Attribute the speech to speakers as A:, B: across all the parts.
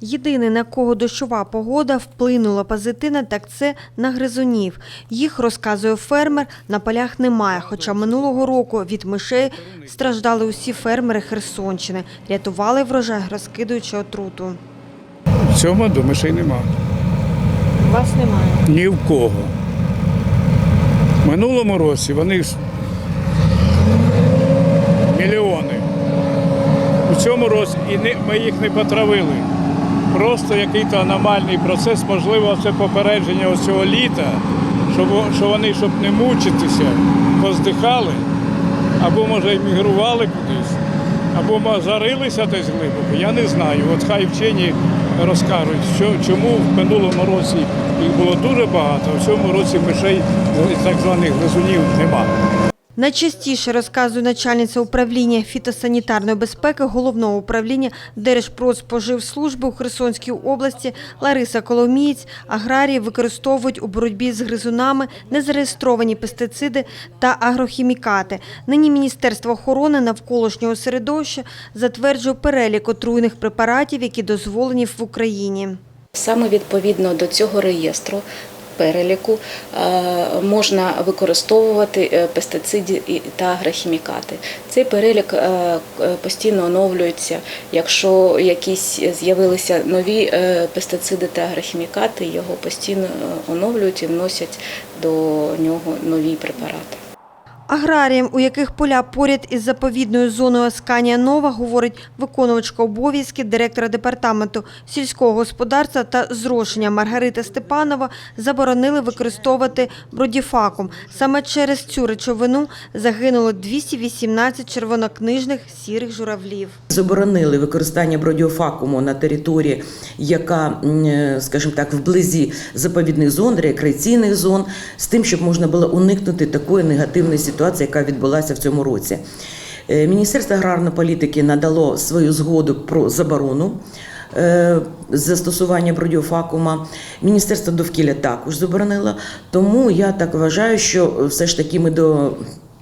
A: Єдине, на кого дощова погода вплинула позитивно, так це на гризунів. Їх, розказує фермер, на полях немає, хоча минулого року від мишей страждали усі фермери Херсонщини, рятували врожай, розкидуючи отруту.
B: В цьому году мишей нема.
A: Вас немає.
B: Ні в кого. В минулому році вони ж мільйони. У цьому році і не, ми їх не потравили. Просто якийсь аномальний процес, можливо, це попередження цього літа, щоб, що вони, щоб не мучитися, поздихали, або, може, емігрували кудись, або зарилися десь глибоко. Я не знаю. От хай вчені розкажуть, що, чому в минулому році їх було дуже багато, а в цьому році мишей так званих гризунів немає.
A: Найчастіше розказує начальниця управління фітосанітарної безпеки головного управління Держпродспоживслужби у Херсонській області Лариса Коломієць. Аграрії використовують у боротьбі з гризунами незареєстровані пестициди та агрохімікати. Нині Міністерство охорони навколишнього середовища затверджує перелік отруйних препаратів, які дозволені в Україні.
C: Саме відповідно до цього реєстру переліку е, можна використовувати е, пестициди та агрохімікати. Цей перелік е, постійно оновлюється. Якщо якісь з'явилися нові пестициди та агрохімікати, його постійно оновлюють і вносять до нього нові препарати.
A: Аграріям, у яких поля поряд із заповідною зоною Асканія Нова, говорить виконувачка обов'язки директора департаменту сільського господарства та зрошення Маргарита Степанова, заборонили використовувати бродіфакум. Саме через цю речовину загинуло 218 червонокнижних сірих журавлів.
D: Заборонили використання бродіофакуму на території, яка, е, скажімо так, вблизі заповідних зон, рекреаційних зон, з тим, щоб можна було уникнути такої негативної ситуації, яка відбулася в цьому році. Е, Міністерство аграрної політики надало свою згоду про заборону. е, Застосування бродіофакума Міністерство довкілля також заборонило. Тому я так вважаю, що все ж таки ми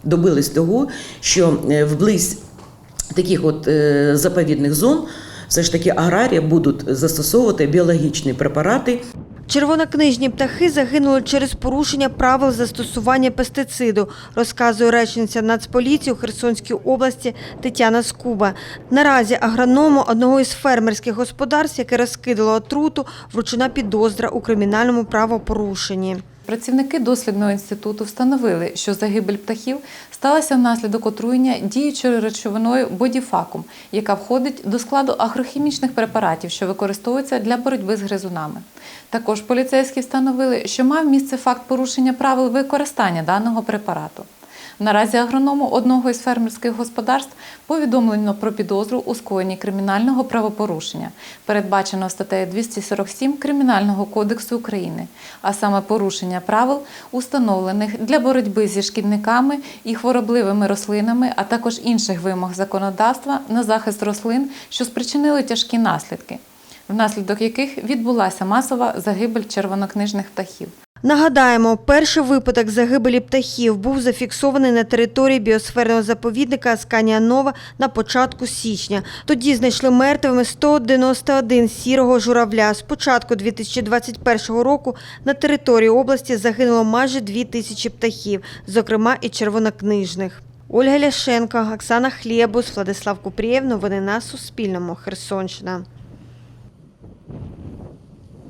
D: добились того, що е, вблизь таких от заповідних зон все ж таки аграрії будуть застосовувати біологічні препарати,
A: Червонокнижні птахи загинули через порушення правил застосування пестициду, розказує речниця Нацполіції у Херсонській області Тетяна Скуба. Наразі агроному одного із фермерських господарств, яке розкидало отруту, вручена підозра у кримінальному правопорушенні.
E: Працівники дослідного інституту встановили, що загибель птахів сталася внаслідок отруєння діючою речовиною бодіфакум, яка входить до складу агрохімічних препаратів, що використовуються для боротьби з гризунами. Також поліцейські встановили, що мав місце факт порушення правил використання даного препарату. Наразі агроному одного із фермерських господарств повідомлено про підозру у скоєнні кримінального правопорушення, передбаченого статтею 247 Кримінального кодексу України, а саме порушення правил, установлених для боротьби зі шкідниками і хворобливими рослинами, а також інших вимог законодавства на захист рослин, що спричинили тяжкі наслідки, внаслідок яких відбулася масова загибель червонокнижних птахів.
A: Нагадаємо, перший випадок загибелі птахів був зафіксований на території біосферного заповідника Асканія Нова на початку січня. Тоді знайшли мертвими 191 сірого журавля. З початку 2021 року на території області загинуло майже 2 тисячі птахів, зокрема і червонокнижних. Ольга Ляшенко, Оксана Хлєбус, Владислав Купрієв. Новини на Суспільному. Херсонщина.